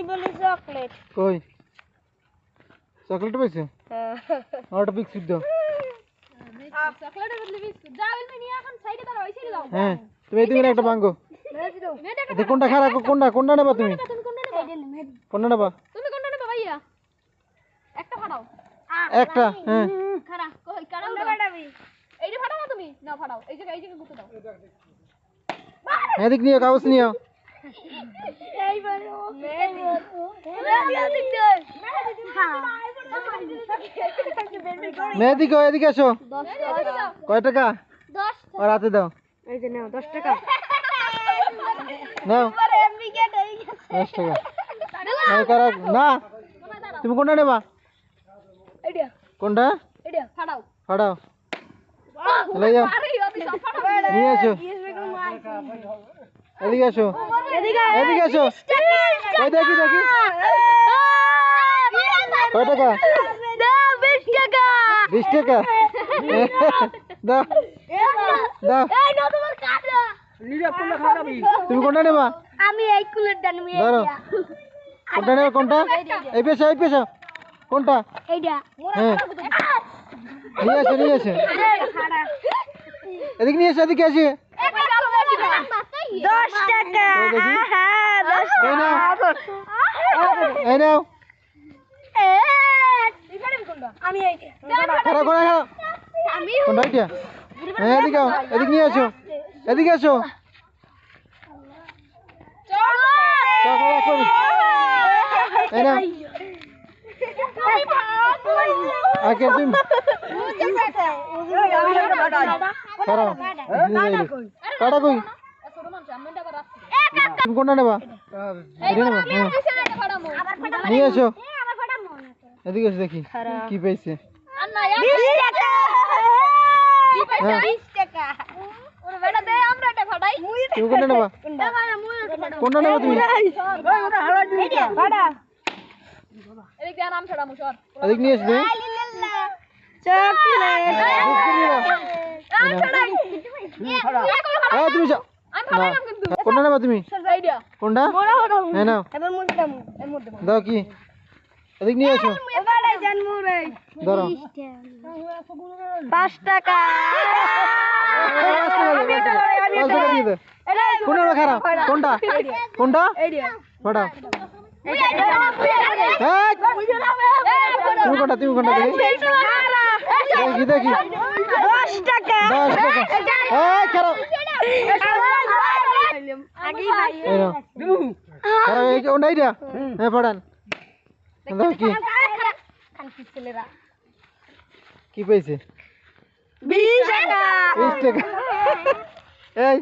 এই বলি চকলেট কই? চকলেট পাইছো? আমারটা বিস্কুট দাও। চকলেটের বদলে বিস্কুট। যাও এলমি নিয়ে এখন সাইডে দাঁড়াও এই সাইডে দাও হ্যাঁ তুমি এদিকে একটা ভাঙ্গো এটা কোনটা খারাপ কোনটা কোনটা নেবা তুমি? তুমি কোনটা নেবা? তুমি কোনটা নেবা ভাইয়া? একটা ফাটাও। একটা হ্যাঁ। খারা কই ফাটাও না তুমি? নাও ফাটাও। এই জায়গা এই জায়গা গুতে দাও। এদিক নিয়ে কাগজ বলো মেহেদি কো এদিকে আসো। কয় টাকা? আর হাতে দাও। এই যে নাও দশ টাকা। নাও। দশ টাকা। না। তুমি কোনটা নেবা? কোনটা? ফাটাও চলে যাও। নিয়ে আসো। এদিকে আসো এদিকে আসো ওই দেখি দেখি কয় টাকা বিশ টাকা দাও দাও তুমি কোনটা নেবা আমি এই কুলের ডান ধরো কোনটা নেবা কোনটা এই পেশা এই পেশা কোনটা এইটা হ্যাঁ নিয়ে আসো নিয়ে আসো এদিকে নিয়ে আসো এদিকে আসি দশ টাকা। হ্যাঁ দশ এই নাও। আমি কোনটা এটা এদিকে এদিকে নিয়ে আসো। এদিকে আসো। কাটা কই? তুমি কোনটা নেবা নেবা হ্যাঁ নিয়ে এসো এদিকে এসে দেখি কি পেয়েছে আর না এক কি পয়সা হ্যাঁ 20 টাকা ওরে বেটা দে আমরা এটা ফাটাই তুমি কোনটা নেবা কোনটা নেবা তুমি এদিক নিয়ে এসো তুমি ছড়াই হ্যাঁ তুমি কিন্তু কোনটা? তুমি হ্যাঁ নাও। এবার মুড়ি দাম এর মধ্যে দাও কি? এদিক নিয়ে এসো এবারে জান মুড়ি ধরো। পাঁচ টাকা। পাঁচ টাকা দে, পাঁচ পাঁচ টাকা কোনটা খারাপ। কোনটা? তুমি কোনটা তুমি কোনটা দেখি? দেখি দেখি। দশ টাকা। দশ টাকা এই খারাপ এই ফাটান কি কি পেয়েছে বিশ টাকা বিশ টাকা এই